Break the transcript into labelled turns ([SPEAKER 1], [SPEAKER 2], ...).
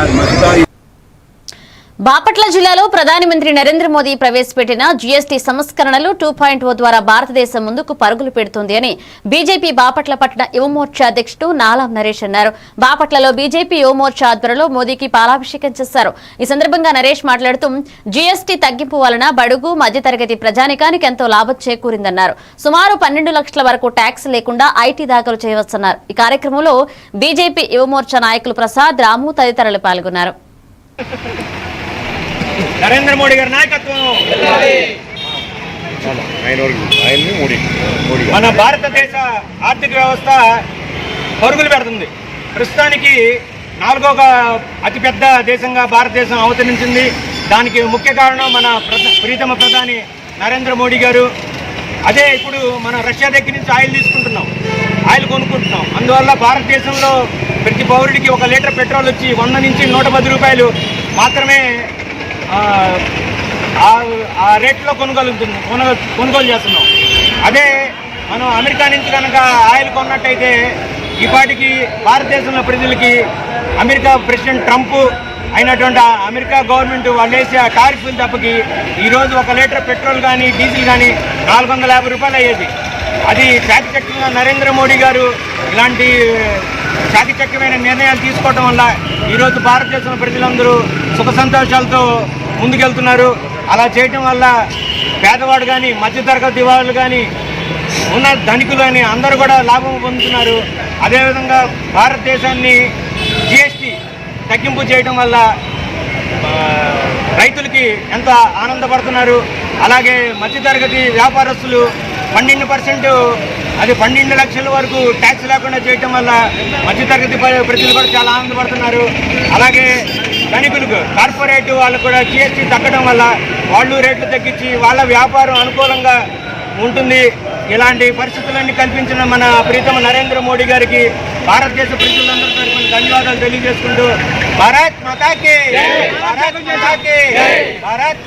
[SPEAKER 1] my Masdari
[SPEAKER 2] Bapatla జిల్లాలో ప్రధాని మంత్రి నరేంద్ర మోదీ ప్రవేశపెట్టిన జీఎస్టీ సంస్కరణలు టూ పాయింట్ ఓ ద్వారా భారతదేశం ముందుకు పరుగులు పెడుతుంది అని బీజేపీ బాపట్ల పట్టణ యువమోర్చా అధ్యక్షుడు నాలాం నరేష్ అన్నారు. బాపట్లలో బీజేపీ యువమోర్చా ఆధ్వర్యంలో మోదీకి పాలాభిషేకం చేశారు. ఈ సందర్భంగా నరేష్ మాట్లాడుతూ జీఎస్టీ తగ్గింపు వలన బడుగు మధ్యతరగతి ప్రజానికానికి ఎంతో లాభం చేకూరిందన్నారు. సుమారు పన్నెండు లక్షల వరకు ట్యాక్స్ లేకుండా ఐటీ దాఖలు చేయవచ్చన్నారు. ఈ కార్యక్రమంలో బీజేపీ యువమోర్చా నాయకులు ప్రసాద్ రాము తదితరులు పాల్గొన్నారు.
[SPEAKER 3] నరేంద్ర మోడీ గారి నాయకత్వం.
[SPEAKER 1] మోడీ
[SPEAKER 3] మన భారతదేశ ఆర్థిక వ్యవస్థ పరుగులు పెడుతుంది. ప్రస్తుతానికి నాలుగవ అతిపెద్ద దేశంగా భారతదేశం అవతరించింది. దానికి ముఖ్య కారణం మన ప్రీతమ ప్రధాని నరేంద్ర మోడీ గారు. అదే ఇప్పుడు మనం రష్యా దగ్గర నుంచి ఆయిల్ తీసుకుంటున్నాం. ఆయిల్ కొనుక్కుంటున్నాం. అందువల్ల భారతదేశంలో ప్రతి పౌరుడికి ఒక లీటర్ పెట్రోల్ వచ్చి వంద నుంచి నూట పది రూపాయలు మాత్రమే ఆ, ఆ- రేట్లో కొనుగోలుతుంది కొనుగోలు కొనుగోలు చేస్తున్నాం. అదే మనం అమెరికా నుంచి కనుక ఆయిల్ కొన్నట్టయితే ఈ భారతదేశంలో ప్రజలకి అమెరికా ప్రెసిడెంట్ ట్రంప్ అయినటువంటి అమెరికా గవర్నమెంట్ వాళ్ళు వేసే ఆ టారిఫ్లు తప్పకి ఈరోజు ఒక లీటర్ పెట్రోల్ కానీ డీజిల్ కానీ నాలుగు యాభై రూపాయలు అయ్యేది. అది చాకచక్యంగా నరేంద్ర మోడీ గారు ఇలాంటి చాకచక్యమైన నిర్ణయాలు తీసుకోవడం వల్ల ఈరోజు భారతదేశంలో ప్రజలందరూ సుఖ సంతోషాలతో ముందుకెళ్తున్నారు. అలా చేయటం వల్ల పేదవాడు కానీ మధ్యతరగతి వాళ్ళు కానీ ఉన్న ధనికులు అని అందరూ కూడా లాభం పొందుతున్నారు. అదేవిధంగా భారతదేశాన్ని జిఎస్టీ తగ్గింపు చేయడం వల్ల రైతులకి ఎంత ఆనందపడుతున్నారు. అలాగే మధ్యతరగతి వ్యాపారస్తులు పన్నెండు పర్సెంట్ అది పన్నెండు లక్షల వరకు ట్యాక్స్ లేకుండా చేయటం వల్ల మధ్యతరగతి ప్ర- ప్రజలు కూడా చాలా ఆనందపడుతున్నారు. అలాగే ధనికులకు కార్పొరేట్ వాళ్ళకు కూడా జిఎస్టీ తగ్గడం వల్ల వాళ్ళు రేట్లు తగ్గించి వాళ్ళ వ్యాపారం అనుకూలంగా ఉంటుంది. ఇలాంటి పరిస్థితులన్నీ కల్పించిన మన ప్రీతమ నరేంద్ర మోడీ గారికి భారతదేశ ప్రజలందరి తరఫున ధన్యవాదాలు తెలియజేసుకుంటూ భారత్ మాతాకి భారత్ మాతాకి భారత్